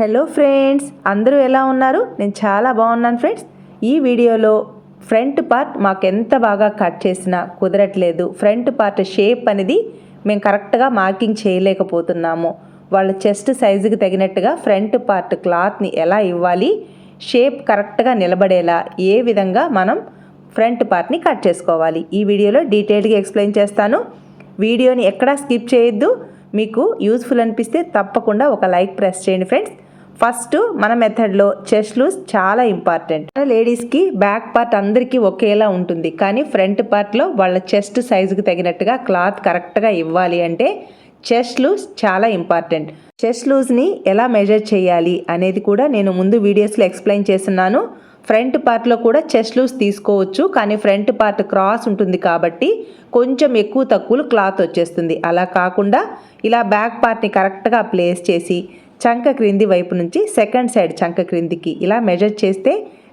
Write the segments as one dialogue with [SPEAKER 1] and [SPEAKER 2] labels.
[SPEAKER 1] Hello friends అందరూ ఎలా ఉన్నారు? నేను చాలా బాగున్నాను ఫ్రెండ్స్. ఈ వీడియోలో ఫ్రంట్ పార్ట్ మాకు ఎంత బాగా కట్ చేసినా కుదరట్లేదు. ఫ్రంట్ పార్ట్ షేప్ అనేది మేము కరెక్ట్గా మార్కింగ్ చేయలేకపోతున్నాము. వాళ్ళ చెస్ట్ సైజుకి తగినట్టుగా ఫ్రంట్ పార్ట్ క్లాత్ని ఎలా ఇవ్వాలి షేప్ కరెక్ట్గా నిలబడేలా ఏ విధంగా మనం ఫ్రంట్ పార్ట్ని కట్ చేసుకోవాలి. ఈ వీడియోలో డీటెయిల్డ్గా ఎక్స్ప్లెయిన్ చేస్తాను. వీడియోని ఎక్కడా స్కిప్ చేయొద్దు. మీకు యూస్ఫుల్ అనిపిస్తే తప్పకుండా ఒక లైక్ ప్రెస్ చేయండి ఫ్రెండ్స్. ఫస్ట్ మన మెథడ్లో చెస్ట్ లూజ్ చాలా ఇంపార్టెంట్. లేడీస్కి బ్యాక్ పార్ట్ అందరికీ ఒకేలా ఉంటుంది. కానీ ఫ్రంట్ పార్ట్లో వాళ్ళ చెస్ట్ సైజుకి తగినట్టుగా క్లాత్ కరెక్ట్గా ఇవ్వాలి అంటే చెస్ట్ లూజ్ చాలా ఇంపార్టెంట్. చెస్ట్ లూజ్ని ఎలా మెజర్ చేయాలి అనేది కూడా నేను ముందు వీడియోస్లో ఎక్స్ప్లెయిన్ చేస్తున్నాను. ఫ్రంట్ పార్ట్లో కూడా చెస్ట్ లూజ్ తీసుకోవచ్చు. కానీ ఫ్రంట్ పార్ట్ క్రాస్ ఉంటుంది కాబట్టి కొంచెం ఎక్కువ తక్కువలు క్లాత్ వచ్చేస్తుంది. అలా కాకుండా ఇలా బ్యాక్ పార్ట్ని కరెక్ట్గా ప్లేస్ చేసి చంక క్రింది వైపు నుంచి సెకండ్ సైడ్ చంక క్రిందికి ఇలా మెజర్ చేస్తే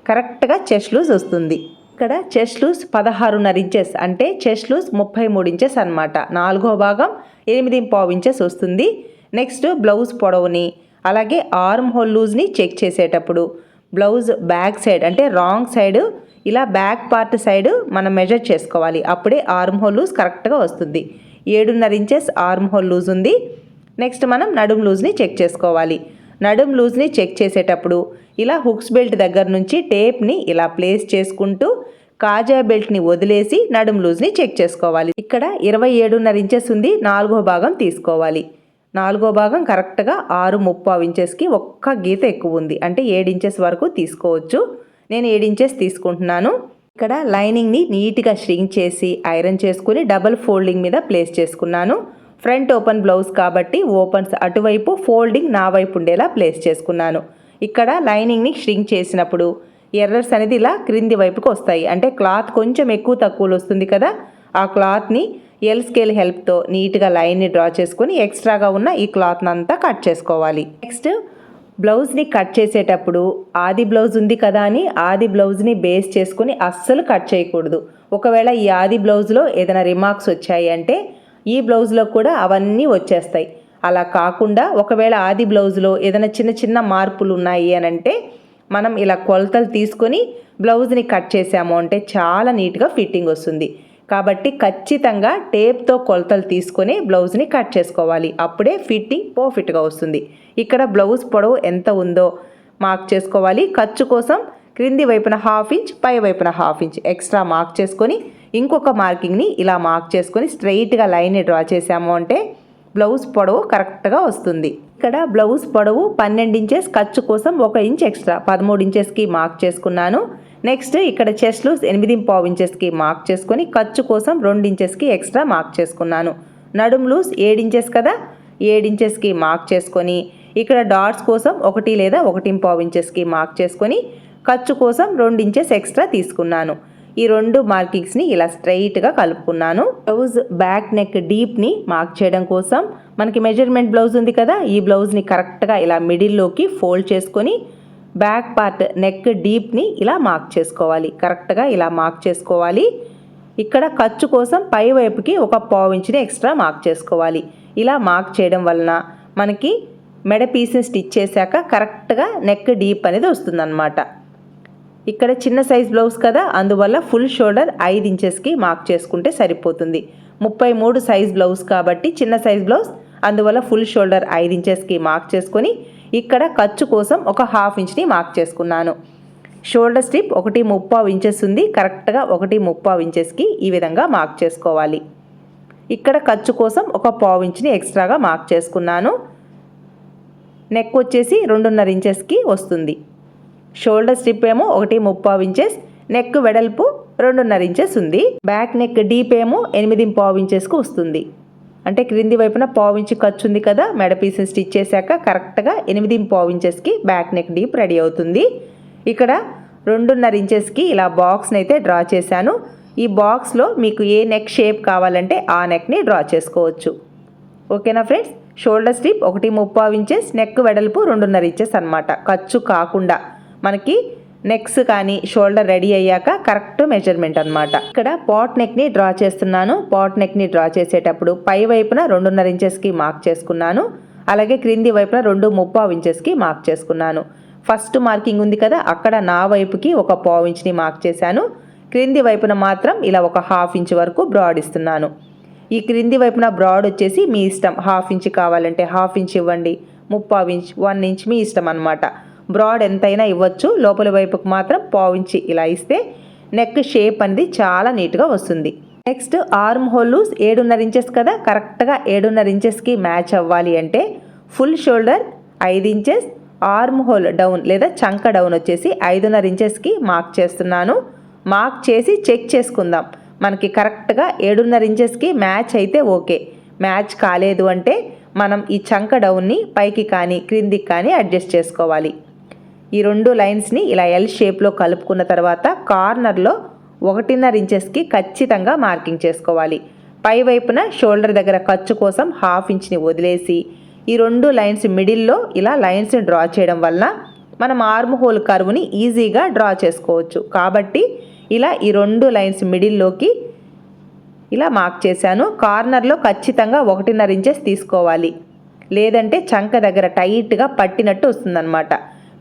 [SPEAKER 1] కరెక్ట్గా చెస్ట్ లూజ్ వస్తుంది. ఇక్కడ చెస్ట్ లూజ్ పదహారున్నర ఇంచెస్ అంటే చెస్ట్ లూజ్ ముప్పై మూడు ఇంచెస్ అనమాట నాలుగో భాగం ఎనిమిది పావు ఇంచెస్ వస్తుంది. నెక్స్ట్ బ్లౌజ్ పొడవుని అలాగే ఆర్మ్ హోల్ లూజ్ని చెక్ చేసేటప్పుడు బ్లౌజ్ బ్యాక్ సైడ్ అంటే రాంగ్ సైడ్ ఇలా బ్యాక్ పార్ట్ సైడ్ మనం మెజర్ చేసుకోవాలి. అప్పుడే ఆర్మ్ హోల్ లూజ్ కరెక్ట్గా వస్తుంది. ఏడున్నర ఇంచెస్ ఆర్మ్ హోల్ లూజ్ ఉంది. నెక్స్ట్ మనం నడుం లూజ్ని చెక్ చేసుకోవాలి. నడుం లూజ్ని చెక్ చేసేటప్పుడు ఇలా హుక్స్ బెల్ట్ దగ్గర నుంచి టేప్ని ఇలా ప్లేస్ చేసుకుంటూ కాజా బెల్ట్ని వదిలేసి నడుం లూజ్ని చెక్ చేసుకోవాలి. ఇక్కడ ఇరవై ఏడున్నర ఇంచెస్ ఉంది నాలుగో భాగం తీసుకోవాలి. నాలుగో భాగం కరెక్ట్గా ఆరు ముప్పావు ఇంచెస్కి ఒక్క గీత ఎక్కువ ఉంది. అంటే ఏడు ఇంచెస్ వరకు తీసుకోవచ్చు. నేను ఏడు ఇంచెస్ తీసుకుంటున్నాను. ఇక్కడ లైనింగ్ని నీట్గా స్ట్రింగ్ చేసి ఐరన్ చేసుకుని డబల్ ఫోల్డింగ్ మీద ప్లేస్ చేసుకున్నాను. ఫ్రంట్ ఓపెన్ బ్లౌజ్ కాబట్టి ఓపెన్స్ అటువైపు ఫోల్డింగ్ నా వైపు ఉండేలా ప్లేస్ చేసుకున్నాను. ఇక్కడ లైనింగ్ని ష్రింక్ చేసినప్పుడు ఎర్రర్స్ అనేది ఇలా క్రింది వైపుకి వస్తాయి. అంటే క్లాత్ కొంచెం ఎక్కువ తక్కువలో వస్తుంది కదా ఆ క్లాత్ని ఎల్ స్కేల్ హెల్ప్తో నీట్గా లైన్ని డ్రా చేసుకొని ఎక్స్ట్రాగా ఉన్న ఈ క్లాత్ని అంతా కట్ చేసుకోవాలి. నెక్స్ట్ బ్లౌజ్ని కట్ చేసేటప్పుడు ఆది బ్లౌజ్ ఉంది కదా అని ఆది బ్లౌజ్ని బేస్ చేసుకొని అస్సలు కట్ చేయకూడదు. ఒకవేళ ఈ ఆది బ్లౌజ్లో ఏదైనా రిమార్క్స్ వచ్చాయి అంటే ఈ బ్లౌజ్లో కూడా అవన్నీ వచ్చేస్తాయి. అలా కాకుండా ఒకవేళ ఆది బ్లౌజ్లో ఏదైనా చిన్న చిన్న మార్పులు ఉన్నాయి అని అంటే మనం ఇలా కొలతలు తీసుకొని బ్లౌజ్ని కట్ చేసాము అంటే చాలా నీట్గా ఫిట్టింగ్ వస్తుంది. కాబట్టి ఖచ్చితంగా టేప్తో కొలతలు తీసుకొని బ్లౌజ్ని కట్ చేసుకోవాలి. అప్పుడే ఫిట్టింగ్ పర్ఫెక్ట్గా వస్తుంది. ఇక్కడ బ్లౌజ్ పొడవు ఎంత ఉందో మార్క్ చేసుకోవాలి. ఖర్చు కోసం క్రింది వైపున హాఫ్ ఇంచ్ పై వైపున హాఫ్ ఇంచ్. ఎక్స్ట్రా మార్క్ చేసుకొని ఇంకొక మార్కింగ్ని ఇలా మార్క్ చేసుకొని స్ట్రైట్గా లైన్ని డ్రా చేసాము అంటే బ్లౌజ్ పొడవు కరెక్ట్గా వస్తుంది. ఇక్కడ బ్లౌజ్ పొడవు పన్నెండు ఇంచెస్ ఖర్చు కోసం ఒక ఇంచ్ ఎక్స్ట్రా పదమూడు ఇంచెస్కి మార్క్ చేసుకున్నాను. నెక్స్ట్ ఇక్కడ చెస్ట్ లూస్ ఎనిమిది పావు ఇంచెస్కి మార్క్ చేసుకొని ఖర్చు కోసం రెండు ఇంచెస్కి ఎక్స్ట్రా మార్క్ చేసుకున్నాను. నడుం లూస్ ఏడు ఇంచెస్ కదా ఏడు ఇంచెస్కి మార్క్ చేసుకొని ఇక్కడ డాట్స్ కోసం ఒకటి లేదా ఒకటి పావు ఇంచెస్కి మార్క్ చేసుకొని ఖర్చు కోసం రెండు ఇంచెస్ ఎక్స్ట్రా తీసుకున్నాను. ఈ రెండు మార్కింగ్స్ని ఇలా స్ట్రైట్గా కలుపుకున్నాను. బ్లౌజ్ బ్యాక్ నెక్ డీప్ని మార్క్ చేయడం కోసం. మనకి మెజర్మెంట్ బ్లౌజ్ ఉంది కదా ఈ బ్లౌజ్ని కరెక్ట్గా ఇలా మిడిల్లోకి ఫోల్డ్ చేసుకొని బ్యాక్ పార్ట్ నెక్ డీప్ని ఇలా మార్క్ చేసుకోవాలి. కరెక్ట్గా ఇలా మార్క్ చేసుకోవాలి. ఇక్కడ ఖర్చు కోసం పై వైపుకి ఒక పావు ఎక్స్ట్రా మార్క్ చేసుకోవాలి. ఇలా మార్క్ చేయడం వలన మనకి మెడ పీస్ని స్టిచ్ చేశాక కరెక్ట్గా నెక్ డీప్ అనేది వస్తుందన్నమాట. ఇక్కడ చిన్న సైజ్ బ్లౌజ్ కదా అందువల్ల ఫుల్ షోల్డర్ ఐదు ఇంచెస్కి మార్క్ చేసుకుంటే సరిపోతుంది. ముప్పై మూడు సైజ్ బ్లౌజ్ కాబట్టి చిన్న సైజ్ బ్లౌజ్ అందువల్ల ఫుల్ షోల్డర్ ఐదు ఇంచెస్కి మార్క్ చేసుకొని ఇక్కడ ఖర్చు కోసం ఒక హాఫ్ ఇంచ్ని మార్క్ చేసుకున్నాను. షోల్డర్ స్ట్రిప్ ఒకటి ముప్పావు ఇంచెస్ ఉంది కరెక్ట్గా ఒకటి ముప్పావు ఇంచెస్కి ఈ విధంగా మార్క్ చేసుకోవాలి. ఇక్కడ ఖర్చు కోసం ఒక పావు ఇంచ్ని ఎక్స్ట్రాగా మార్క్ చేసుకున్నాను. నెక్ వచ్చేసి రెండున్నర ఇంచెస్కి వస్తుంది. షోల్డర్ స్ట్రిప్ ఏమో ఒకటి ముప్పావు ఇంచెస్ నెక్ వెడల్పు రెండున్నర ఇంచెస్ ఉంది. బ్యాక్ నెక్ డీప్ ఏమో ఎనిమిది పావు ఇంచెస్కి వస్తుంది. అంటే క్రింది వైపున పావు ఇంచు ఖర్చు ఉంది కదా మెడ పీస్ని స్టిచ్ చేశాక కరెక్ట్గా ఎనిమిది పావు ఇంచెస్కి బ్యాక్ నెక్ డీప్ రెడీ అవుతుంది. ఇక్కడ రెండున్నర ఇంచెస్కి ఇలా బాక్స్ని అయితే డ్రా చేశాను. ఈ బాక్స్లో మీకు ఏ నెక్ షేప్ కావాలంటే ఆ నెక్ని డ్రా చేసుకోవచ్చు. ఓకేనా ఫ్రెండ్స్ షోల్డర్ స్ట్రిప్ ఒకటి ముప్పావు ఇంచెస్ నెక్ వెడల్పు రెండున్నర ఇంచెస్ అనమాట ఖర్చు కాకుండా. మనకి నెక్స్ కానీ షోల్డర్ రెడీ అయ్యాక కరెక్ట్ మెజర్మెంట్ అనమాట ఇక్కడ పాట్ నెక్ని డ్రా చేస్తున్నాను. పాట్ నెక్ని డ్రా చేసేటప్పుడు పై వైపున రెండున్నర ఇంచెస్కి మార్క్ చేసుకున్నాను. అలాగే క్రింది వైపున రెండు ముప్పావు ఇంచెస్కి మార్క్ చేసుకున్నాను. ఫస్ట్ మార్కింగ్ ఉంది కదా అక్కడ నా వైపుకి ఒక పావు ఇంచ్ని మార్క్ చేశాను. క్రింది వైపున మాత్రం ఇలా ఒక హాఫ్ ఇంచ్ వరకు బ్రాడ్ ఇస్తున్నాను. ఈ క్రింది వైపున బ్రాడ్ వచ్చేసి మీ ఇష్టం. హాఫ్ ఇంచ్ కావాలంటే హాఫ్ ఇంచ్ ఇవ్వండి. ముప్పావు ఇంచ్ వన్ ఇంచ్ మీ ఇష్టం అనమాట బ్రాడ్ ఎంతైనా ఇవ్వచ్చు. లోపల వైపుకు మాత్రం పావు ఇలా ఇస్తే నెక్ షేప్ అనేది చాలా నీట్గా వస్తుంది. నెక్స్ట్ ఆర్మ్ హోల్స్ ఏడున్నర ఇంచెస్ కదా కరెక్ట్గా ఏడున్నర ఇంచెస్కి మ్యాచ్ అవ్వాలి అంటే ఫుల్ షోల్డర్ ఐదు ఇంచెస్ ఆర్మ్ హోల్ డౌన్ లేదా చంక డౌన్ వచ్చేసి ఐదున్నర ఇంచెస్కి మార్క్ చేస్తున్నాను. మార్క్ చేసి చెక్ చేసుకుందాం. మనకి కరెక్ట్గా ఏడున్నర ఇంచెస్కి మ్యాచ్ అయితే ఓకే. మ్యాచ్ కాలేదు అంటే మనం ఈ చంక డౌన్ని పైకి కానీ క్రిందికి కానీ అడ్జస్ట్ చేసుకోవాలి. ఈ రెండు లైన్స్ని ఇలా ఎల్ షేప్లో కలుపుకున్న తర్వాత కార్నర్లో ఒకటిన్నర ఇంచెస్కి ఖచ్చితంగా మార్కింగ్ చేసుకోవాలి. పై వైపున షోల్డర్ దగ్గర ఖర్చు కోసం హాఫ్ ఇంచ్ని వదిలేసి ఈ రెండు లైన్స్ మిడిల్లో ఇలా లైన్స్ని డ్రా చేయడం వలన మనం ఆర్మ్ హోల్ కర్వ్ని ఈజీగా డ్రా చేసుకోవచ్చు. కాబట్టి ఇలా ఈ రెండు లైన్స్ మిడిల్లోకి ఇలా మార్క్ చేశాను. కార్నర్లో ఖచ్చితంగా ఒకటిన్నర ఇంచెస్ తీసుకోవాలి. లేదంటే చంక దగ్గర టైట్గా పట్టినట్టు వస్తుందన్నమాట.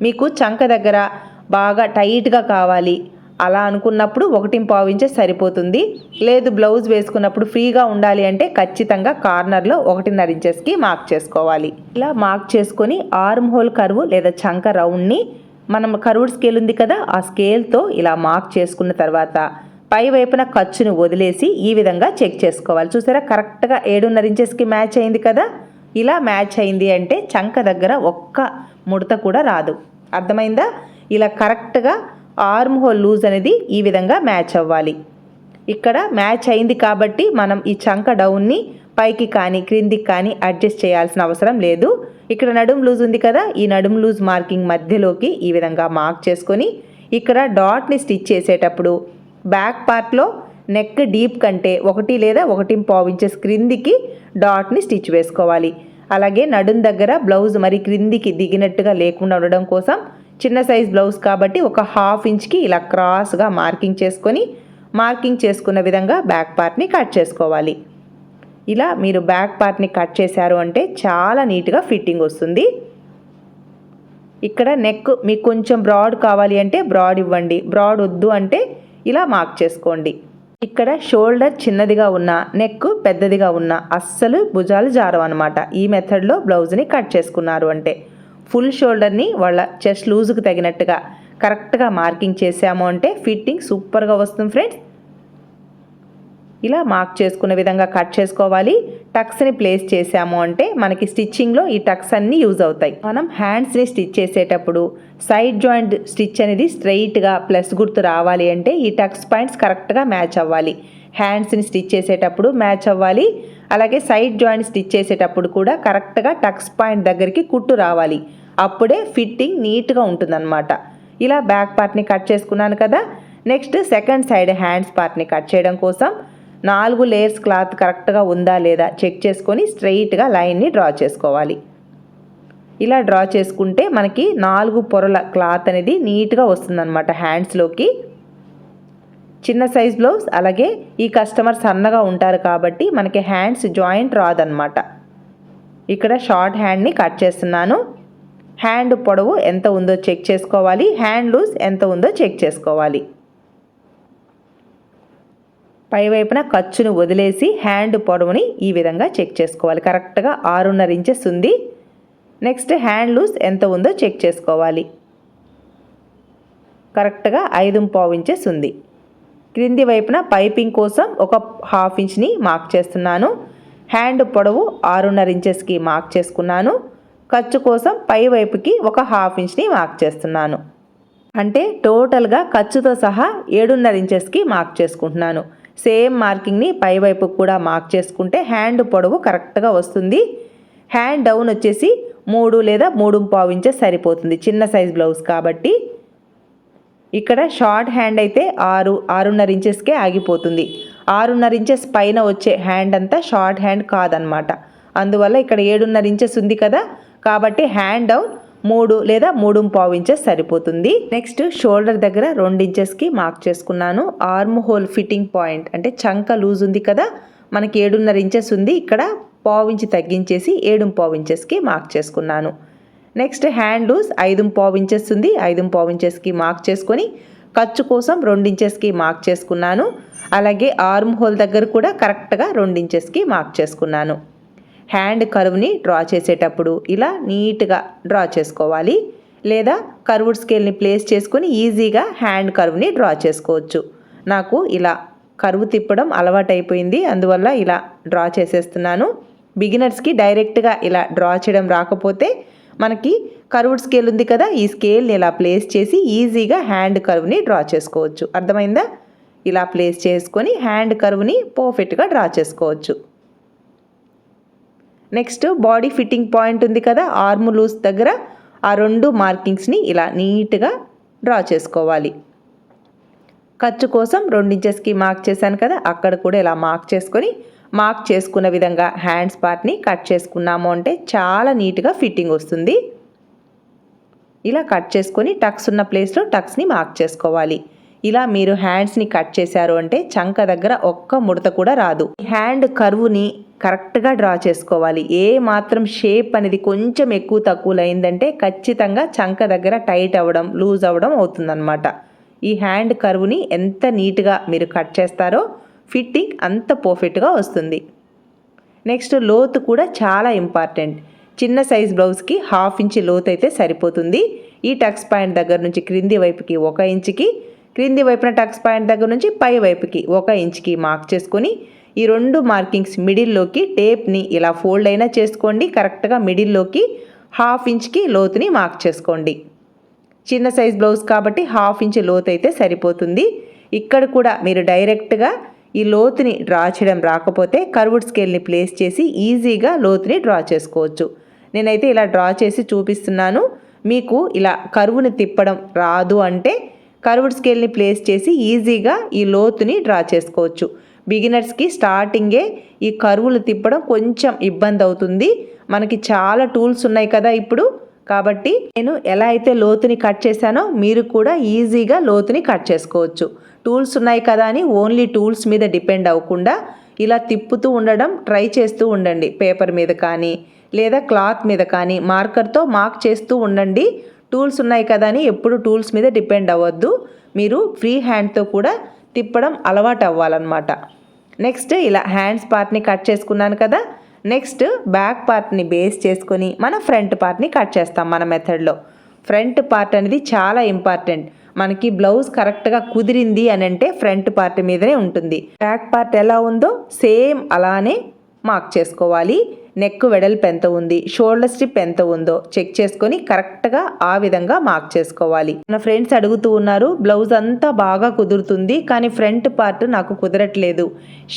[SPEAKER 1] మీకు చంక దగ్గర బాగా టైట్గా కావాలి. అలా అనుకున్నప్పుడు ఒకటి పావించే ఇంచెస్ సరిపోతుంది. లేదు బ్లౌజ్ వేసుకున్నప్పుడు ఫ్రీగా ఉండాలి అంటే ఖచ్చితంగా కార్నర్లో ఒకటిన్నర ఇంచెస్కి మార్క్ చేసుకోవాలి. ఇలా మార్క్ చేసుకొని ఆర్మ్ హోల్ కరువు లేదా చంక రౌండ్ని మనం కరువుడ్ స్కేల్ ఉంది కదా ఆ స్కేల్తో ఇలా మార్క్ చేసుకున్న తర్వాత పై వైపున ఖర్చును వదిలేసి ఈ విధంగా చెక్ చేసుకోవాలి. చూసారా? కరెక్ట్గా ఏడున్నర ఇంచెస్కి మ్యాచ్ అయింది కదా? ఇలా మ్యాచ్ అయింది అంటే చంక దగ్గర ఒక్క ముడత కూడా రాదు. అర్థమైందా? ఇలా కరెక్ట్గా ఆర్మ్ హోల్ లూజ్ అనేది ఈ విధంగా మ్యాచ్ అవ్వాలి. ఇక్కడ మ్యాచ్ అయింది కాబట్టి మనం ఈ చంక డౌన్ని పైకి కానీ క్రిందికి కానీ అడ్జస్ట్ చేయాల్సిన అవసరం లేదు. ఇక్కడ నడుం లూజ్ ఉంది కదా ఈ నడుం లూజ్ మార్కింగ్ మధ్యలోకి ఈ విధంగా మార్క్ చేసుకొని ఇక్కడ డాట్ని స్టిచ్ చేసేటప్పుడు బ్యాక్ పార్ట్లో నెక్ డీప్ కంటే ఒకటి లేదా ఒకటి పావు ఇంచెస్ క్రిందికి డాట్ని స్టిచ్ వేసుకోవాలి. అలాగే నడుం దగ్గర బ్లౌజ్ మరి క్రిందికి దిగినట్టుగా లేకుండా ఉండడం కోసం చిన్న సైజ్ బ్లౌజ్ కాబట్టి ఒక హాఫ్ ఇంచ్కి ఇలా క్రాస్గా మార్కింగ్ చేసుకొని మార్కింగ్ చేసుకున్న విధంగా బ్యాక్ పార్ట్ని కట్ చేసుకోవాలి. ఇలా మీరు బ్యాక్ పార్ట్ని కట్ చేశారు అంటే చాలా నీట్గా ఫిట్టింగ్ వస్తుంది. ఇక్కడ నెక్ మీకు కొంచెం బ్రాడ్ కావాలి అంటే బ్రాడ్ ఇవ్వండి. బ్రాడ్ వద్దు అంటే ఇలా మార్క్ చేసుకోండి. ఇక్కడ షోల్డర్ చిన్నదిగా ఉన్న నెక్ పెద్దదిగా ఉన్న అస్సలు భుజాలు జారవు అనమాట ఈ మెథడ్లో బ్లౌజ్ని కట్ చేసుకున్నారు అంటే. ఫుల్ షోల్డర్ని వాళ్ళ చెస్ట్ లూజ్కి తగినట్టుగా కరెక్ట్గా మార్కింగ్ చేసాము అంటే ఫిట్టింగ్ సూపర్గా వస్తుంది ఫ్రెండ్స్. ఇలా మార్క్ చేసుకునే విధంగా కట్ చేసుకోవాలి. టక్స్ని ప్లేస్ చేసాము అంటే మనకి స్టిచ్చింగ్లో ఈ టక్స్ అన్నీ యూజ్ అవుతాయి. మనం హ్యాండ్స్ని స్టిచ్ చేసేటప్పుడు సైడ్ జాయింట్ స్టిచ్ అనేది స్ట్రైట్గా ప్లస్ గుర్తు రావాలి అంటే ఈ టక్స్ పాయింట్స్ కరెక్ట్గా మ్యాచ్ అవ్వాలి. హ్యాండ్స్ని స్టిచ్ చేసేటప్పుడు మ్యాచ్ అవ్వాలి. అలాగే సైడ్ జాయింట్ స్టిచ్ చేసేటప్పుడు కూడా కరెక్ట్గా టక్స్ పాయింట్ దగ్గరికి కుట్టు రావాలి. అప్పుడే ఫిట్టింగ్ నీట్గా ఉంటుందన్నమాట. ఇలా బ్యాక్ పార్ట్ని కట్ చేసుకున్నాను కదా. నెక్స్ట్ సెకండ్ సైడ్ హ్యాండ్స్ పార్ట్ని కట్ చేయడం కోసం నాలుగు లేయర్స్ క్లాత్ కరెక్ట్గా ఉందా లేదా చెక్ చేసుకొని స్ట్రైట్గా లైన్ని డ్రా చేసుకోవాలి. ఇలా డ్రా చేసుకుంటే మనకి నాలుగు పొరల క్లాత్ అనేది నీట్గా వస్తుందన్నమాట హ్యాండ్స్లోకి. చిన్న సైజ్ బ్లౌజ్ అలాగే ఈ కస్టమర్ సన్నగా ఉంటారు కాబట్టి మనకి హ్యాండ్స్ జాయింట్ రాదనమాట ఇక్కడ షార్ట్ హ్యాండ్ని కట్ చేస్తున్నాను. హ్యాండ్ పొడవు ఎంత ఉందో చెక్ చేసుకోవాలి. హ్యాండ్ లూజ్ ఎంత ఉందో చెక్ చేసుకోవాలి. పైవైపున ఖర్చును వదిలేసి హ్యాండ్ పొడవుని ఈ విధంగా చెక్ చేసుకోవాలి. కరెక్ట్గా ఆరున్నర ఇంచెస్ ఉంది. నెక్స్ట్ హ్యాండ్ లూజ్ ఎంత ఉందో చెక్ చేసుకోవాలి. కరెక్ట్గా ఐదు పావు ఇంచెస్ ఉంది. క్రింది వైపున పైపింగ్ కోసం ఒక హాఫ్ ఇంచ్ని మార్క్ చేస్తున్నాను. హ్యాండ్ పొడవు ఆరున్నర ఇంచెస్కి మార్క్ చేసుకున్నాను. ఖర్చు కోసం పై వైపుకి ఒక హాఫ్ ఇంచ్ని మార్క్ చేస్తున్నాను. అంటే టోటల్గా ఖర్చుతో సహా ఏడున్నర ఇంచెస్కి మార్క్ చేసుకుంటున్నాను. సేమ్ మార్కింగ్ని పైవైపు కూడా మార్క్ చేసుకుంటే హ్యాండ్ పొడవు కరెక్ట్గా వస్తుంది. హ్యాండ్ డౌన్ వచ్చేసి మూడు లేదా మూడు పావు ఇంచెస్ సరిపోతుంది. చిన్న సైజ్ బ్లౌజ్ కాబట్టి. ఇక్కడ షార్ట్ హ్యాండ్ అయితే ఆరు ఆరున్నర ఇంచెస్కే ఆగిపోతుంది. ఆరున్నర ఇంచెస్ పైన వచ్చే హ్యాండ్ అంతా షార్ట్ హ్యాండ్ కాదనమాట. అందువల్ల ఇక్కడ ఏడున్నర ఇంచెస్ ఉంది కదా. కాబట్టి హ్యాండ్ డౌన్ మూడు లేదా మూడు పావు ఇంచెస్ సరిపోతుంది. నెక్స్ట్ షోల్డర్ దగ్గర రెండు ఇంచెస్కి మార్క్ చేసుకున్నాను. ఆర్మ్ హోల్ ఫిట్టింగ్ పాయింట్ అంటే చంక లూజ్ ఉంది కదా మనకి ఏడున్నర ఇంచెస్ ఉంది ఇక్కడ పావించి తగ్గించేసి ఏడు పావు ఇంచెస్కి మార్క్ చేసుకున్నాను. నెక్స్ట్ హ్యాండ్ లూజ్ ఐదు పావు ఇంచెస్ ఉంది ఐదు పావు ఇంచెస్కి మార్క్ చేసుకొని ఖర్చు కోసం రెండు ఇంచెస్కి మార్క్ చేసుకున్నాను. అలాగే ఆర్మ్ హోల్ దగ్గర కూడా కరెక్ట్గా రెండు ఇంచెస్కి మార్క్ చేసుకున్నాను. హ్యాండ్ కర్వ్ని డ్రా చేసేటప్పుడు ఇలా నీట్గా డ్రా చేసుకోవాలి. లేదా కర్వ్డ్ స్కేల్ని ప్లేస్ చేసుకొని ఈజీగా హ్యాండ్ కర్వ్ని డ్రా చేసుకోవచ్చు. నాకు ఇలా కరువు తిప్పడం అలవాటైపోయింది. అందువల్ల ఇలా డ్రా చేసేస్తున్నాను. బిగినర్స్కి డైరెక్ట్గా ఇలా డ్రా చేయడం రాకపోతే మనకి కర్వ్డ్ స్కేల్ ఉంది కదా ఈ స్కేల్ని ఇలా ప్లేస్ చేసి ఈజీగా హ్యాండ్ కర్వ్ని డ్రా చేసుకోవచ్చు. అర్థమైందా? ఇలా ప్లేస్ చేసుకొని హ్యాండ్ కర్వ్ని పర్ఫెక్ట్గా డ్రా చేసుకోవచ్చు. నెక్స్ట్ బాడీ ఫిట్టింగ్ పాయింట్ ఉంది కదా ఆర్మ్ లూస్ దగ్గర ఆ రెండు మార్కింగ్స్ని ఇలా నీట్గా డ్రా చేసుకోవాలి. ఖర్చు కోసం రెండు ఇంచెస్కి మార్క్ చేశాను కదా అక్కడ కూడా ఇలా మార్క్ చేసుకొని మార్క్ చేసుకున్న విధంగా హ్యాండ్స్ పార్ట్ని కట్ చేసుకున్నాము అంటే చాలా నీట్గా ఫిట్టింగ్ వస్తుంది. ఇలా కట్ చేసుకొని టక్స్ ఉన్న ప్లేస్లో టక్స్ని మార్క్ చేసుకోవాలి. ఇలా మీరు హ్యాండ్స్ని కట్ చేశారు అంటే చంక దగ్గర ఒక్క ముడత కూడా రాదు. హ్యాండ్ కర్వ్ని కరెక్ట్గా డ్రా చేసుకోవాలి. ఏ మాత్రం షేప్ అనేది కొంచెం ఎక్కువ తక్కువ అయిందంటే ఖచ్చితంగా చంక దగ్గర టైట్ అవ్వడం లూజ్ అవ్వడం అవుతుందన్నమాట. ఈ హ్యాండ్ కర్వ్ని ఎంత నీట్గా మీరు కట్ చేస్తారో ఫిట్టింగ్ అంత పర్ఫెక్ట్గా వస్తుంది. నెక్స్ట్ లోతు కూడా చాలా ఇంపార్టెంట్ చిన్న సైజ్ బ్లౌజ్కి హాఫ్ ఇంచ్ లోతు అయితే సరిపోతుంది. ఈ టక్స్ పాయింట్ దగ్గర నుంచి క్రింది వైపుకి ఒక ఇంచుకి క్రింది వైపున టక్స్ పాయింట్ దగ్గర నుంచి పై వైపుకి ఒక ఇంచ్కి మార్క్ చేసుకొని ఈ రెండు మార్కింగ్స్ మిడిల్లోకి టేప్ని ఇలా ఫోల్డ్ అయినా చేసుకోండి. కరెక్ట్గా మిడిల్లోకి హాఫ్ ఇంచ్కి లోతుని మార్క్ చేసుకోండి. చిన్న సైజ్ బ్లౌజ్ కాబట్టి హాఫ్ ఇంచ్ లోతు అయితే సరిపోతుంది. ఇక్కడ కూడా మీరు డైరెక్ట్గా ఈ లోతుని డ్రా చేయడం రాకపోతే కర్వుడ్ స్కేల్ని ప్లేస్ చేసి ఈజీగా లోతుని డ్రా చేసుకోవచ్చు. నేనైతే ఇలా డ్రా చేసి చూపిస్తున్నాను. మీకు ఇలా కరువుని తిప్పడం రాదు అంటే కర్వుడ్ స్కేల్ని ప్లేస్ చేసి ఈజీగా ఈ లోతుని డ్రా చేసుకోవచ్చు. బిగినర్స్కి స్టార్టింగే ఈ కరువులు తిప్పడం కొంచెం ఇబ్బంది అవుతుంది మనకి చాలా టూల్స్ ఉన్నాయి కదా ఇప్పుడు. కాబట్టి నేను ఎలా అయితే లోతుని కట్ చేశానో మీరు కూడా ఈజీగా లోతుని కట్ చేసుకోవచ్చు. టూల్స్ ఉన్నాయి కదా అని ఓన్లీ టూల్స్ మీద డిపెండ్ అవ్వకుండా ఇలా తిప్పుతూ ఉండడం ట్రై చేస్తూ ఉండండి. పేపర్ మీద కానీ లేదా క్లాత్ మీద కానీ మార్కర్తో మార్క్ చేస్తూ ఉండండి. టూల్స్ ఉన్నాయి కదా అని ఎప్పుడు టూల్స్ మీద డిపెండ్ అవ్వద్దు. మీరు ఫ్రీ హ్యాండ్తో కూడా తిప్పడం అలవాటు అవ్వాలన్నమాట. నెక్స్ట్ ఇలా హ్యాండ్స్ పార్ట్ని కట్ చేసుకున్నాను కదా. నెక్స్ట్ బ్యాక్ పార్ట్ని బేస్ చేసుకొని మన ఫ్రంట్ పార్ట్ని కట్ చేస్తాం మన మెథడ్లో ఫ్రంట్ పార్ట్ అనేది చాలా ఇంపార్టెంట్. మనకి బ్లౌజ్ కరెక్ట్గా కుదిరింది అని అంటే ఫ్రంట్ పార్ట్ మీదనే ఉంటుంది. బ్యాక్ పార్ట్ ఎలా ఉందో సేమ్ అలానే మార్క్ చేసుకోవాలి. నెక్ వెడల్పు ఎంత ఉంది? షోల్డర్ స్ట్రిప్ ఎంత ఉందో చెక్ చేసుకొని కరెక్ట్గా ఆ విధంగా మార్క్ చేసుకోవాలి. మన ఫ్రెండ్స్ అడుగుతూ ఉన్నారు బ్లౌజ్ అంతా బాగా కుదురుతుంది కానీ ఫ్రంట్ పార్ట్ నాకు కుదరట్లేదు.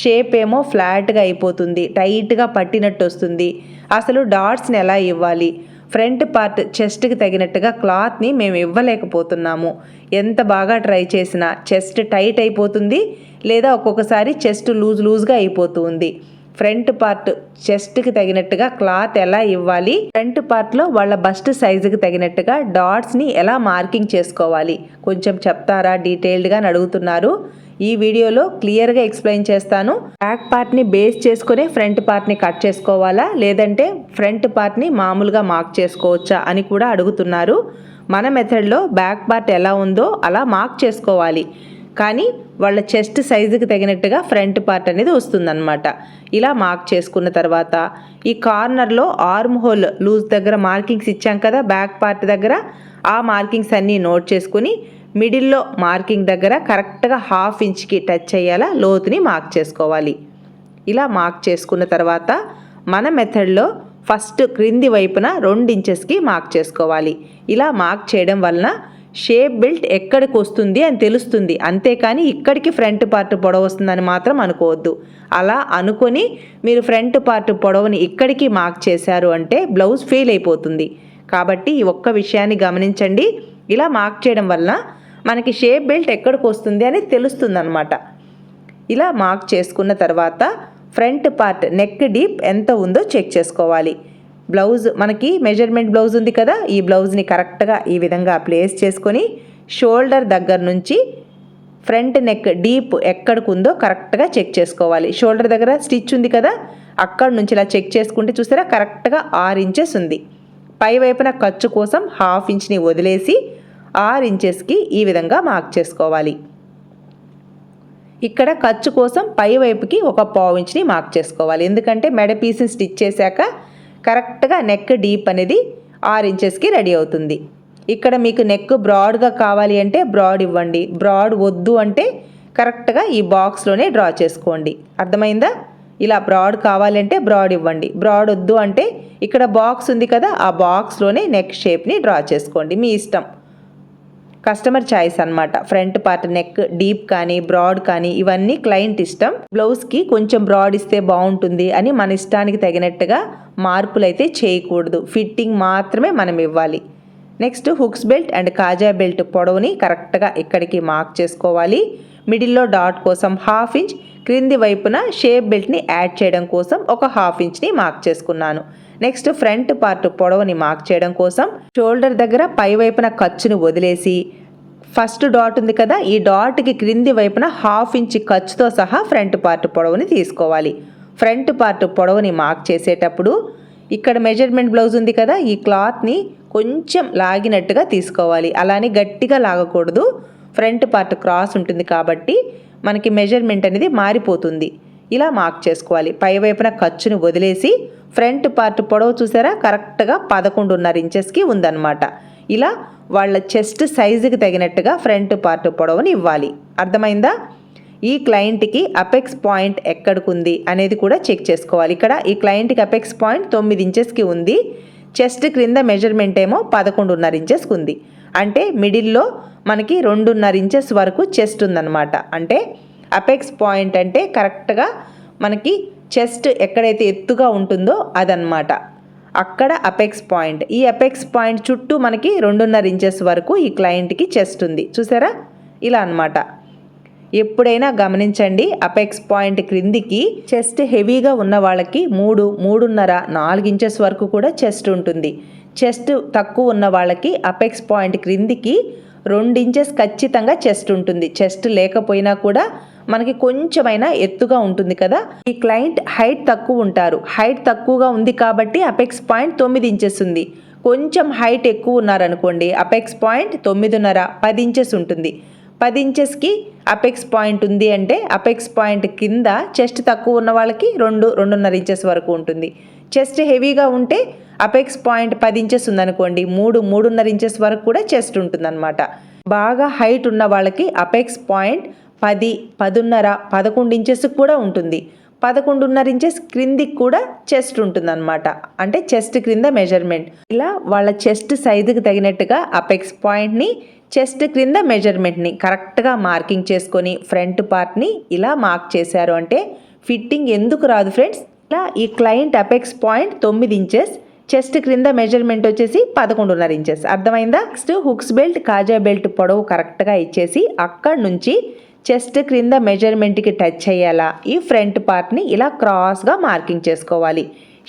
[SPEAKER 1] షేప్ ఏమో ఫ్లాట్గా అయిపోతుంది టైట్గా పట్టినట్టు వస్తుంది. అసలు డాట్స్ని ఎలా ఇవ్వాలి? ఫ్రంట్ పార్ట్ చెస్ట్కి తగినట్టుగా క్లాత్ని మేము ఇవ్వలేకపోతున్నాము. ఎంత బాగా ట్రై చేసినా చెస్ట్ టైట్ అయిపోతుంది లేదా ఒక్కొక్కసారి చెస్ట్ లూజ్ లూజ్గా అయిపోతుంది. ఫ్రంట్ పార్ట్ చెస్ట్కి తగినట్టుగా క్లాత్ ఎలా ఇవ్వాలి? ఫ్రంట్ పార్ట్లో వాళ్ళ బస్ట్ సైజుకి తగినట్టుగా డాట్స్ని ఎలా మార్కింగ్ చేసుకోవాలి? కొంచెం చెప్తారా? డీటెయిల్డ్గా అడుగుతున్నారు. ఈ వీడియోలో క్లియర్గా ఎక్స్ప్లెయిన్ చేస్తాను. బ్యాక్ పార్ట్ని బేస్ చేసుకునే ఫ్రంట్ పార్ట్ని కట్ చేసుకోవాలా? లేదంటే ఫ్రంట్ పార్ట్ని మామూలుగా మార్క్ చేసుకోవచ్చా అని కూడా అడుగుతున్నారు. మన మెథడ్లో బ్యాక్ పార్ట్ ఎలా ఉందో అలా మార్క్ చేసుకోవాలి. కానీ వాళ్ళ చెస్ట్ సైజుకి తగినట్టుగా ఫ్రంట్ పార్ట్ అనేది వస్తుందన్నమాట. ఇలా మార్క్ చేసుకున్న తర్వాత ఈ కార్నర్లో ఆర్మ్ హోల్ లూజ్ దగ్గర మార్కింగ్స్ ఇచ్చాం కదా బ్యాక్ పార్ట్ దగ్గర. ఆ మార్కింగ్స్ అన్నీ నోట్ చేసుకుని మిడిల్లో మార్కింగ్ దగ్గర కరెక్ట్గా హాఫ్ ఇంచ్కి టచ్ అయ్యేలా లోతుని మార్క్ చేసుకోవాలి. ఇలా మార్క్ చేసుకున్న తర్వాత మన మెథడ్లో ఫస్ట్ క్రింది వైపున రెండు ఇంచెస్కి మార్క్ చేసుకోవాలి. ఇలా మార్క్ చేయడం వలన షేప్ బెల్ట్ ఎక్కడికి వస్తుంది అని తెలుస్తుంది. అంతేకాని ఇక్కడికి ఫ్రంట్ పార్ట్ పొడవు వస్తుందని మాత్రం అనుకోవద్దు. అలా అనుకొని మీరు ఫ్రంట్ పార్ట్ పొడవుని ఇక్కడికి మార్క్ చేశారు అంటే బ్లౌజ్ ఫెయిల్ అయిపోతుంది. కాబట్టి ఈ ఒక్క విషయాన్ని గమనించండి. ఇలా మార్క్ చేయడం వలన మనకి షేప్ బెల్ట్ ఎక్కడికి వస్తుంది అని తెలుస్తుంది అనమాట ఇలా మార్క్ చేసుకున్న తర్వాత ఫ్రంట్ పార్ట్ నెక్ డీప్ ఎంత ఉందో చెక్ చేసుకోవాలి. బ్లౌజ్ మనకి మెజర్మెంట్ బ్లౌజ్ ఉంది కదా ఈ బ్లౌజ్ని కరెక్ట్గా ఈ విధంగా ప్లేస్ చేసుకొని షోల్డర్ దగ్గర నుంచి ఫ్రంట్ నెక్ డీప్ ఎక్కడికి ఉందో కరెక్ట్గా చెక్ చేసుకోవాలి. షోల్డర్ దగ్గర స్టిచ్ ఉంది కదా అక్కడ నుంచి ఇలా చెక్ చేసుకుంటే చూసారా కరెక్ట్గా ఆరు ఇంచెస్ ఉంది. పై వైపున ఖర్చు కోసం హాఫ్ ఇంచ్ని వదిలేసి ఆరు ఇంచెస్కి ఈ విధంగా మార్క్ చేసుకోవాలి. ఇక్కడ ఖర్చు కోసం పై వైపుకి ఒక పావు ఇంచ్ని మార్క్ చేసుకోవాలి. ఎందుకంటే మెడ పీస్ని స్టిచ్ చేశాక కరెక్ట్గా నెక్ డీప్ అనేది ఆరు ఇంచెస్కి రెడీ అవుతుంది. ఇక్కడ మీకు నెక్ బ్రాడ్గా కావాలి అంటే బ్రాడ్ ఇవ్వండి. బ్రాడ్ వద్దు అంటే కరెక్ట్గా ఈ బాక్స్లోనే డ్రా చేసుకోండి. అర్థమైందా? ఇలా బ్రాడ్ కావాలంటే బ్రాడ్ ఇవ్వండి. బ్రాడ్ వద్దు అంటే ఇక్కడ బాక్స్ ఉంది కదా ఆ బాక్స్లోనే నెక్ షేప్ని డ్రా చేసుకోండి. మీ ఇష్టం. కస్టమర్ చాయిస్ అన్నమాట. ఫ్రంట్ పార్ట్ నెక్ డీప్ కానీ బ్రాడ్ కానీ ఇవన్నీ క్లయింట్ ఇష్టం. బ్లౌజ్కి కొంచెం బ్రాడ్ ఇస్తే బాగుంటుంది అని మన ఇష్టానికి తగినట్టుగా మార్పులు అయితే చేయకూడదు. ఫిట్టింగ్ మాత్రమే మనం ఇవ్వాలి. నెక్స్ట్ హుక్స్ బెల్ట్ అండ్ కాజా బెల్ట్ పొడవుని కరెక్ట్గా ఇక్కడికి మార్క్ చేసుకోవాలి. మిడిల్లో డాట్ కోసం హాఫ్ ఇంచ్ క్రింది వైపున షేప్ బెల్ట్ని యాడ్ చేయడం కోసం ఒక హాఫ్ ఇంచ్ని మార్క్ చేసుకున్నాను. నెక్స్ట్ ఫ్రంట్ పార్ట్ పొడవుని మార్క్ చేయడం కోసం షోల్డర్ దగ్గర పై వైపున ఖర్చును వదిలేసి ఫస్ట్ డాట్ ఉంది కదా ఈ డాట్కి క్రింది వైపున హాఫ్ ఇంచ్ ఖర్చుతో సహా ఫ్రంట్ పార్ట్ పొడవుని తీసుకోవాలి. ఫ్రంట్ పార్ట్ పొడవుని మార్క్ చేసేటప్పుడు ఇక్కడ మెజర్మెంట్ బ్లౌజ్ ఉంది కదా ఈ క్లాత్ని కొంచెం లాగినట్టుగా తీసుకోవాలి. అలానే గట్టిగా లాగకూడదు. ఫ్రంట్ పార్ట్ క్రాస్ ఉంటుంది కాబట్టి మనకి మెజర్మెంట్ అనేది మారిపోతుంది. ఇలా మార్క్ చేసుకోవాలి. పై వైపున ఖర్చును వదిలేసి ఫ్రంట్ పార్ట్ పొడవు చూసారా? కరెక్ట్గా పదకొండున్నర ఇంచెస్కి ఉందన్నమాట. ఇలా వాళ్ళ చెస్ట్ సైజుకి తగినట్టుగా ఫ్రంట్ పార్ట్ పొడవుని ఇవ్వాలి. అర్థమైందా? ఈ క్లయింట్కి అపెక్స్ పాయింట్ ఎక్కడికి ఉంది అనేది కూడా చెక్ చేసుకోవాలి. ఇక్కడ ఈ క్లయింట్కి అపెక్స్ పాయింట్ తొమ్మిది ఇంచెస్కి ఉంది. చెస్ట్ క్రింద మెజర్మెంట్ ఏమో పదకొండున్నర ఇంచెస్కి ఉంది. అంటే మిడిల్లో మనకి రెండున్నర ఇంచెస్ వరకు చెస్ట్ ఉందన్నమాట. అంటే అపెక్స్ పాయింట్ అంటే కరెక్ట్గా మనకి చెస్ట్ ఎక్కడైతే ఎత్తుగా ఉంటుందో అదనమాట అక్కడ అపెక్స్ పాయింట్. ఈ అపెక్స్ పాయింట్ చుట్టూ మనకి రెండున్నర ఇంచెస్ వరకు ఈ క్లయింట్కి చెస్ట్ ఉంది. చూసారా? ఇలా అనమాట ఎప్పుడైనా గమనించండి అపెక్స్ పాయింట్ క్రిందికి చెస్ట్ హెవీగా ఉన్న వాళ్ళకి మూడు మూడున్నర నాలుగు ఇంచెస్ వరకు కూడా చెస్ట్ ఉంటుంది. చెస్ట్ తక్కువ ఉన్న వాళ్ళకి అపెక్స్ పాయింట్ క్రిందికి ఇంచెస్ ఖచ్చితంగా చెస్ట్ ఉంటుంది. చెస్ట్ లేకపోయినా కూడా మనకి కొంచెమైనా ఎత్తుగా ఉంటుంది కదా. ఈ క్లయింట్ హైట్ తక్కువ ఉంటారు. హైట్ తక్కువగా ఉంది కాబట్టి అపెక్స్ పాయింట్ తొమ్మిది ఇంచెస్ ఉంది. కొంచెం హైట్ ఎక్కువ ఉన్నారనుకోండి అపెక్స్ పాయింట్ తొమ్మిదిన్నర పది ఇంచెస్ ఉంటుంది. పది ఇంచెస్కి అపెక్స్ పాయింట్ ఉంది అంటే అపెక్స్ పాయింట్ కింద చెస్ట్ తక్కువ ఉన్న వాళ్ళకి రెండు రెండున్నర ఇంచెస్ వరకు ఉంటుంది. చెస్ట్ హెవీగా ఉంటే అపెక్స్ పాయింట్ పది ఇంచెస్ ఉందనుకోండి మూడు మూడున్నర ఇంచెస్ వరకు కూడా చెస్ట్ ఉంటుందన్నమాట. బాగా హైట్ ఉన్న వాళ్ళకి అపెక్స్ పాయింట్ పది పదున్నర పదకొండు ఇంచెస్ కూడా ఉంటుంది. పదకొండున్నర ఇంచెస్ క్రిందికి కూడా చెస్ట్ ఉంటుందన్నమాట. అంటే చెస్ట్ క్రింద మెజర్మెంట్. ఇలా వాళ్ళ చెస్ట్ సైజుకి తగినట్టుగా అపెక్స్ పాయింట్ని చెస్ట్ క్రింద మెజర్మెంట్ని కరెక్ట్గా మార్కింగ్ చేసుకొని ఫ్రంట్ పార్ట్ని ఇలా మార్క్ చేశారు అంటే ఫిట్టింగ్ ఎందుకు రాదు ఫ్రెండ్స్? ఇలా ఈ క్లయింట్ అపెక్స్ పాయింట్ తొమ్మిది ఇంచెస్ చెస్ట్ క్రింద మెజర్మెంట్ వచ్చేసి పదకొండున్నర ఇంచెస్ అర్థమైందా? నెక్స్ట్ హుక్స్ బెల్ట్ కాజా బెల్ట్ పొడవు కరెక్ట్గా ఇచ్చేసి అక్కడ నుంచి చెస్ట్ క్రింద మెజర్మెంట్కి టచ్ అయ్యేలా ఈ ఫ్రంట్ పార్ట్ని ఇలా క్రాస్గా మార్కింగ్ చేసుకోవాలి.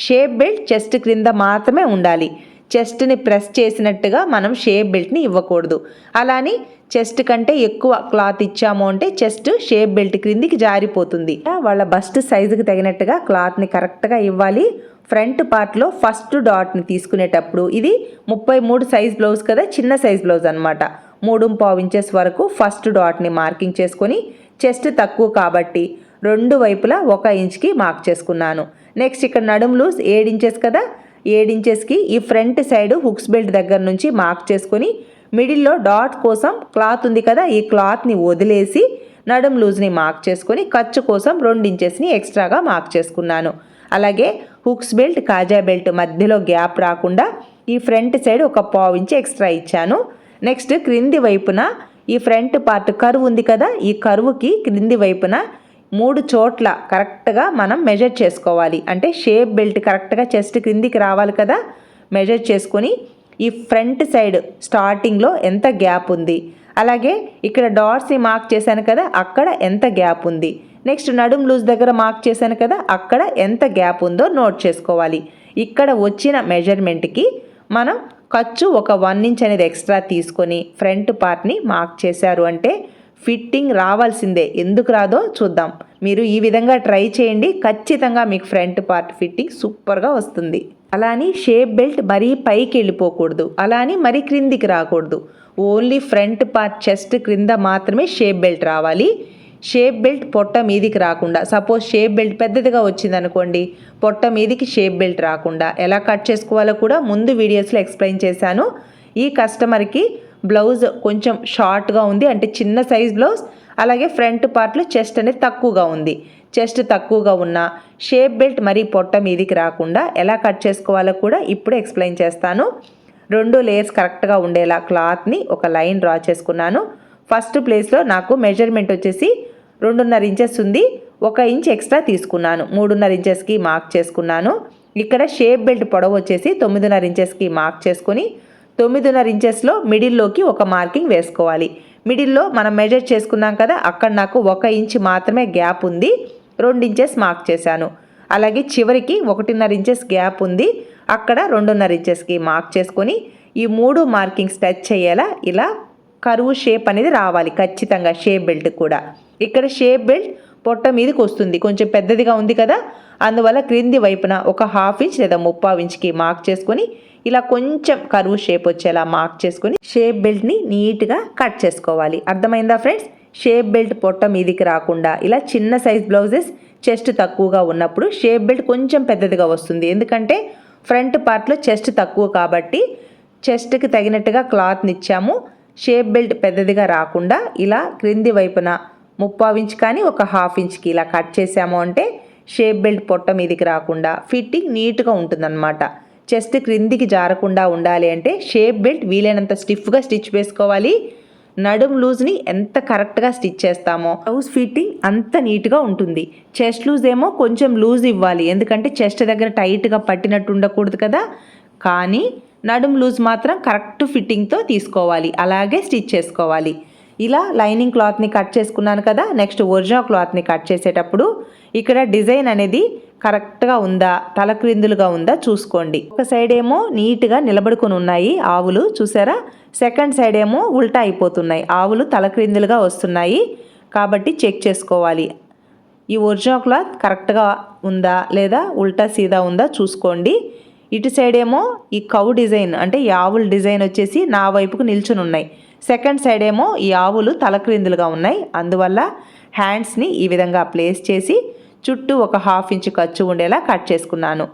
[SPEAKER 1] షేప్ బెల్ట్ చెస్ట్ క్రింద మాత్రమే ఉండాలి. చెస్ట్ని ప్రెస్ చేసినట్టుగా మనం షేప్ బెల్ట్ని ఇవ్వకూడదు. అలాని చెస్ట్ కంటే ఎక్కువ క్లాత్ ఇచ్చాము అంటే చెస్ట్ షేప్ బెల్ట్ క్రిందికి జారిపోతుంది. వాళ్ళ బస్ట్ సైజుకి తగినట్టుగా క్లాత్ని కరెక్ట్గా ఇవ్వాలి. ఫ్రంట్ పార్ట్లో ఫస్ట్ డాట్ని తీసుకునేటప్పుడు ఇది ముప్పై మూడు సైజ్ బ్లౌజ్ కదా చిన్న సైజ్ బ్లౌజ్ అనమాట మూడు పావు ఇంచెస్ వరకు ఫస్ట్ డాట్ని మార్కింగ్ చేసుకొని చెస్ట్ తక్కువ కాబట్టి రెండు వైపులా ఒక ఇంచ్కి మార్క్ చేసుకున్నాను. నెక్స్ట్ ఇక్కడ నడుం లూజ్ ఏడు ఇంచెస్ కదా ఏడు ఇంచెస్కి ఈ ఫ్రంట్ సైడ్ హుక్స్ బెల్ట్ దగ్గర నుంచి మార్క్ చేసుకొని మిడిల్లో డాట్ కోసం క్లాత్ ఉంది కదా ఈ క్లాత్ని వదిలేసి నడుం లూజ్ని మార్క్ చేసుకొని ఖర్చు కోసం రెండు ఇంచెస్ని ఎక్స్ట్రాగా మార్క్ చేసుకున్నాను. అలాగే హుక్స్ బెల్ట్ కాజా బెల్ట్ మధ్యలో గ్యాప్ రాకుండా ఈ ఫ్రంట్ సైడ్ ఒక పావు ఇంచి ఎక్స్ట్రా ఇచ్చాను. నెక్స్ట్ క్రింది వైపున ఈ ఫ్రంట్ పార్ట్ కరువు ఉంది కదా ఈ కరువుకి క్రింది వైపున మూడు చోట్ల కరెక్ట్గా మనం మెజర్ చేసుకోవాలి. అంటే షేప్ బెల్ట్ కరెక్ట్గా చెస్ట్ క్రిందికి రావాలి కదా మెజర్ చేసుకొని ఈ ఫ్రంట్ సైడ్ స్టార్టింగ్లో ఎంత గ్యాప్ ఉంది. అలాగే ఇక్కడ డాట్స్ని మార్క్ చేశాను కదా అక్కడ ఎంత గ్యాప్ ఉంది. నెక్స్ట్ నడుం లూజ్ దగ్గర మార్క్ చేశాను కదా అక్కడ ఎంత గ్యాప్ ఉందో నోట్ చేసుకోవాలి. ఇక్కడ వచ్చిన మెజర్మెంట్కి మనం ఖర్చు ఒక వన్ ఇంచ్ అనేది ఎక్స్ట్రా తీసుకొని ఫ్రంట్ పార్ట్ని మార్క్ చేశారు అంటే ఫిట్టింగ్ రావాల్సిందే. ఎందుకు రాదో చూద్దాం. మీరు ఈ విధంగా ట్రై చేయండి. ఖచ్చితంగా మీకు ఫ్రంట్ పార్ట్ ఫిట్టింగ్ సూపర్గా వస్తుంది. అలా అని షేప్ బెల్ట్ మరీ పైకి వెళ్ళిపోకూడదు. అలా అని మరీ క్రిందికి రాకూడదు. ఓన్లీ ఫ్రంట్ పార్ట్ చెస్ట్ క్రింద మాత్రమే షేప్ బెల్ట్ రావాలి. షేప్ బెల్ట్ పొట్ట మీదికి రాకుండా సపోజ్ షేప్ బెల్ట్ పెద్దదిగా వచ్చింది అనుకోండి పొట్ట మీదికి షేప్ బెల్ట్ రాకుండా. ఎలా కట్ చేసుకోవాలో కూడా ముందు వీడియోస్లో ఎక్స్ప్లెయిన్ చేశాను. ఈ కస్టమర్కి బ్లౌజ్ కొంచెం షార్ట్గా ఉంది అంటే చిన్న సైజ్ బ్లౌజ్ అలాగే ఫ్రంట్ పార్ట్లో చెస్ట్ అనేది తక్కువగా ఉంది. చెస్ట్ తక్కువగా ఉన్న షేప్ బెల్ట్ మరీ పొట్ట మీదికి రాకుండా ఎలా కట్ చేసుకోవాలో కూడా ఇప్పుడు ఎక్స్ప్లెయిన్ చేస్తాను. రెండు లేయర్స్ కరెక్ట్గా ఉండేలా క్లాత్ని ఒక లైన్ డ్రా చేసుకున్నాను. ఫస్ట్ ప్లేస్లో నాకు మెజర్మెంట్ వచ్చేసి రెండున్నర ఇంచెస్ ఉంది. ఒక ఇంచ్ ఎక్స్ట్రా తీసుకున్నాను. మూడున్నర ఇంచెస్కి మార్క్ చేసుకున్నాను. ఇక్కడ షేప్ బెల్ట్ పొడవు వచ్చేసి తొమ్మిదిన్నర ఇంచెస్కి మార్క్ చేసుకొని తొమ్మిదిన్నర ఇంచెస్లో మిడిల్లోకి ఒక మార్కింగ్ వేసుకోవాలి. మిడిల్లో మనం మెజర్ చేసుకున్నాం కదా అక్కడ నాకు ఒక ఇంచ్ మాత్రమే గ్యాప్ ఉంది. రెండు ఇంచెస్ మార్క్ చేశాను. అలాగే చివరికి ఒకటిన్నర ఇంచెస్ గ్యాప్ ఉంది. అక్కడ రెండున్నర ఇంచెస్కి మార్క్ చేసుకొని ఈ మూడు మార్కింగ్స్ టచ్ అయ్యేలా ఇలా కరువు షేప్ అనేది రావాలి. ఖచ్చితంగా షేప్ బెల్ట్ కూడా. ఇక్కడ షేప్ బెల్ట్ పొట్ట మీదకి వస్తుంది. కొంచెం పెద్దదిగా ఉంది కదా? అందువల్ల క్రింది వైపున ఒక హాఫ్ ఇంచ్ లేదా ముప్పావు ఇంచ్కి మార్క్ చేసుకొని ఇలా కొంచెం కరువు షేప్ వచ్చేలా మార్క్ చేసుకొని షేప్ బెల్ట్ని నీట్గా కట్ చేసుకోవాలి. అర్థమైందా ఫ్రెండ్స్ షేప్ బెల్ట్ పొట్ట మీదికి రాకుండా ఇలా చిన్న సైజ్ బ్లౌజెస్ చెస్ట్ తక్కువగా ఉన్నప్పుడు షేప్ బెల్ట్ కొంచెం పెద్దదిగా వస్తుంది. ఎందుకంటే ఫ్రంట్ పార్ట్లో చెస్ట్ తక్కువ కాబట్టి చెస్ట్కి తగినట్టుగా క్లాత్ని ఇచ్చాము. షేప్ బెల్ట్ పెద్దదిగా రాకుండా ఇలా క్రింది వైపున ముప్పావు ఇంచ్ కానీ ఒక హాఫ్ ఇంచ్కి ఇలా కట్ చేసాము అంటే షేప్ బెల్ట్ పొట్ట మీదికి రాకుండా ఫిట్టింగ్ నీట్గా ఉంటుందన్నమాట. చెస్ట్ క్రిందికి జారకుండా ఉండాలి అంటే షేప్ బెల్ట్ వీలైనంత స్టిఫ్గా స్టిచ్ వేసుకోవాలి. నడుం లూజ్ని ఎంత కరెక్ట్గా స్టిచ్ చేస్తామో బ్లౌజ్ ఫిట్టింగ్ అంత నీట్గా ఉంటుంది. చెస్ట్ లూజ్ ఏమో కొంచెం లూజ్ ఇవ్వాలి ఎందుకంటే చెస్ట్ దగ్గర టైట్గా పట్టినట్టు ఉండకూడదు కదా. కానీ నడుం లూజ్ మాత్రం కరెక్ట్ ఫిట్టింగ్తో తీసుకోవాలి అలాగే స్టిచ్ చేసుకోవాలి. ఇలా లైనింగ్ క్లాత్ని కట్ చేసుకున్నాను కదా నెక్స్ట్ ఒరిజినల్ క్లాత్ని కట్ చేసేటప్పుడు ఇక్కడ డిజైన్ అనేది కరెక్ట్గా ఉందా తలక్రిందులుగా ఉందా చూసుకోండి. ఒక సైడ్ ఏమో నీట్గా నిలబడుకొని ఉన్నాయి ఆవులు చూసారా? సెకండ్ సైడ్ ఏమో ఉల్టా అయిపోతున్నాయి ఆవులు తలక్రిందులుగా వస్తున్నాయి కాబట్టి చెక్ చేసుకోవాలి. ఈ ఒరిజినల్ క్లాత్ కరెక్ట్గా ఉందా లేదా ఉల్టా సీదా ఉందా చూసుకోండి. ఇటు సైడ్ ఏమో ఈ కౌ డిజైన్ అంటే ఈ ఆవుల డిజైన్ వచ్చేసి నా వైపుకు నిల్చుని ఉన్నాయి. సెకండ్ సైడ్ ఏమో ఈ ఆవులు తలక్రిందులుగా ఉన్నాయి. అందువల్ల హ్యాండ్స్ని ఈ విధంగా ప్లేస్ చేసి చుట్టూ ఒక హాఫ్ ఇంచ్ ఖర్చు ఉండేలా కట్ చేసుకున్నాను.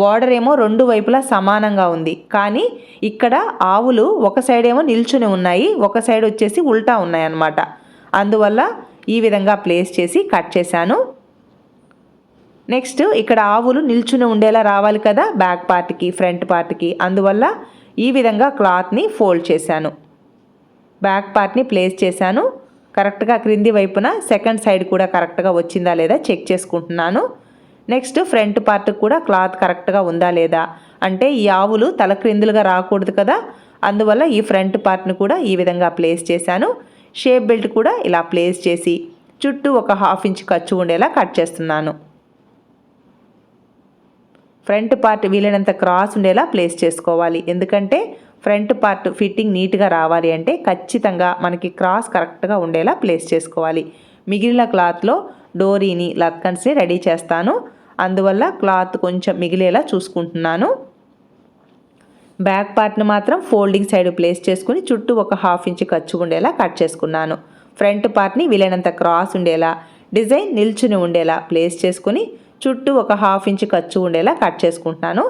[SPEAKER 1] బార్డర్ ఏమో రెండు వైపులా సమానంగా ఉంది. కానీ ఇక్కడ ఆవులు ఒక సైడ్ ఏమో నిల్చుని ఉన్నాయి. ఒక సైడ్ వచ్చేసి ఉల్టా ఉన్నాయి అన్నమాట అందువల్ల ఈ విధంగా ప్లేస్ చేసి కట్ చేశాను. నెక్స్ట్ ఇక్కడ ఆవులు నిల్చుని ఉండేలా రావాలి కదా బ్యాక్ పార్ట్కి ఫ్రంట్ పార్ట్కి. అందువల్ల ఈ విధంగా క్లాత్ని ఫోల్డ్ చేశాను. బ్యాక్ పార్ట్ని ప్లేస్ చేశాను. కరెక్ట్గా క్రింది వైపున సెకండ్ సైడ్ కూడా కరెక్ట్గా వచ్చిందా లేదా చెక్ చేసుకుంటున్నాను. నెక్స్ట్ ఫ్రంట్ పార్ట్ కూడా క్లాత్ కరెక్ట్గా ఉందా లేదా? అంటే ఈ ఆవులు తల క్రిందులుగా రాకూడదు కదా? అందువల్ల ఈ ఫ్రంట్ పార్ట్ని కూడా ఈ విధంగా ప్లేస్ చేశాను. షేప్ బెల్ట్ కూడా ఇలా ప్లేస్ చేసి చుట్టూ ఒక హాఫ్ ఇంచ్ ఖర్చు ఉండేలా కట్ చేస్తున్నాను. ఫ్రంట్ పార్ట్ వీలైనంత క్రాస్ ఉండేలా ప్లేస్ చేసుకోవాలి. ఎందుకంటే ఫ్రంట్ పార్ట్ ఫిట్టింగ్ నీట్గా రావాలి అంటే ఖచ్చితంగా మనకి క్రాస్ కరెక్ట్గా ఉండేలా ప్లేస్ చేసుకోవాలి. మిగిలిన క్లాత్లో డోరీని లక్కన్స్ని రెడీ చేస్తాను. అందువల్ల క్లాత్ కొంచెం మిగిలేలా చూసుకుంటున్నాను. బ్యాక్ పార్ట్ని మాత్రం ఫోల్డింగ్ సైడ్ ప్లేస్ చేసుకుని చుట్టూ ఒక హాఫ్ ఇంచ్ ఖర్చు ఉండేలా కట్ చేసుకున్నాను. ఫ్రంట్ పార్ట్ని వీలైనంత క్రాస్ ఉండేలా డిజైన్ నిల్చుని ఉండేలా ప్లేస్ చేసుకుని చుట్టూ ఒక హాఫ్ ఇంచ్ ఖర్చు ఉండేలా కట్ చేసుకుంటున్నాను.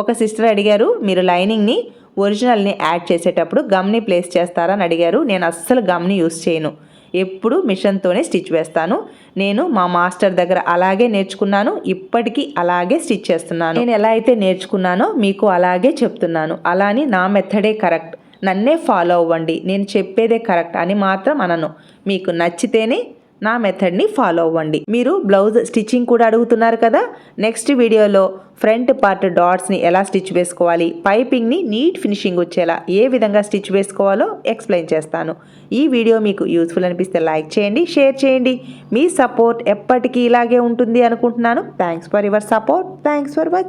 [SPEAKER 1] ఒక సిస్టర్ అడిగారు మీరు లైనింగ్ని ఒరిజినల్ని యాడ్ చేసేటప్పుడు గమ్ని ప్లేస్ చేస్తారా అని అడిగారు. నేను అస్సలు గమ్ని యూస్ చేయను. ఎప్పుడు మిషన్తోనే స్టిచ్ వేస్తాను. నేను మా మాస్టర్ దగ్గర అలాగే నేర్చుకున్నాను. ఇప్పటికీ అలాగే స్టిచ్ చేస్తున్నాను. నేను ఎలా అయితే నేర్చుకున్నానో మీకు అలాగే చెప్తున్నాను. అలాని నా మెథడే కరెక్ట్. నన్నే ఫాలో అవ్వండి. నేను చెప్పేదే కరెక్ట్ అని మాత్రం అనను. మీకు నచ్చితేనే నా మెథడ్ని ఫాలో అవ్వండి. మీరు బ్లౌజ్ స్టిచ్చింగ్ కూడా అడుగుతున్నారు కదా? నెక్స్ట్ వీడియోలో ఫ్రంట్ పార్ట్ డాట్స్ని ఎలా స్టిచ్ వేసుకోవాలి? పైపింగ్ని నీట్ ఫినిషింగ్ వచ్చేలా ఏ విధంగా స్టిచ్ వేసుకోవాలో ఎక్స్ప్లెయిన్ చేస్తాను. ఈ వీడియో మీకు యూస్ఫుల్ అనిపిస్తే లైక్ చేయండి షేర్ చేయండి. మీ సపోర్ట్ ఎప్పటికీ ఇలాగే ఉంటుంది అనుకుంటున్నాను. Thanks for your support thanks for watching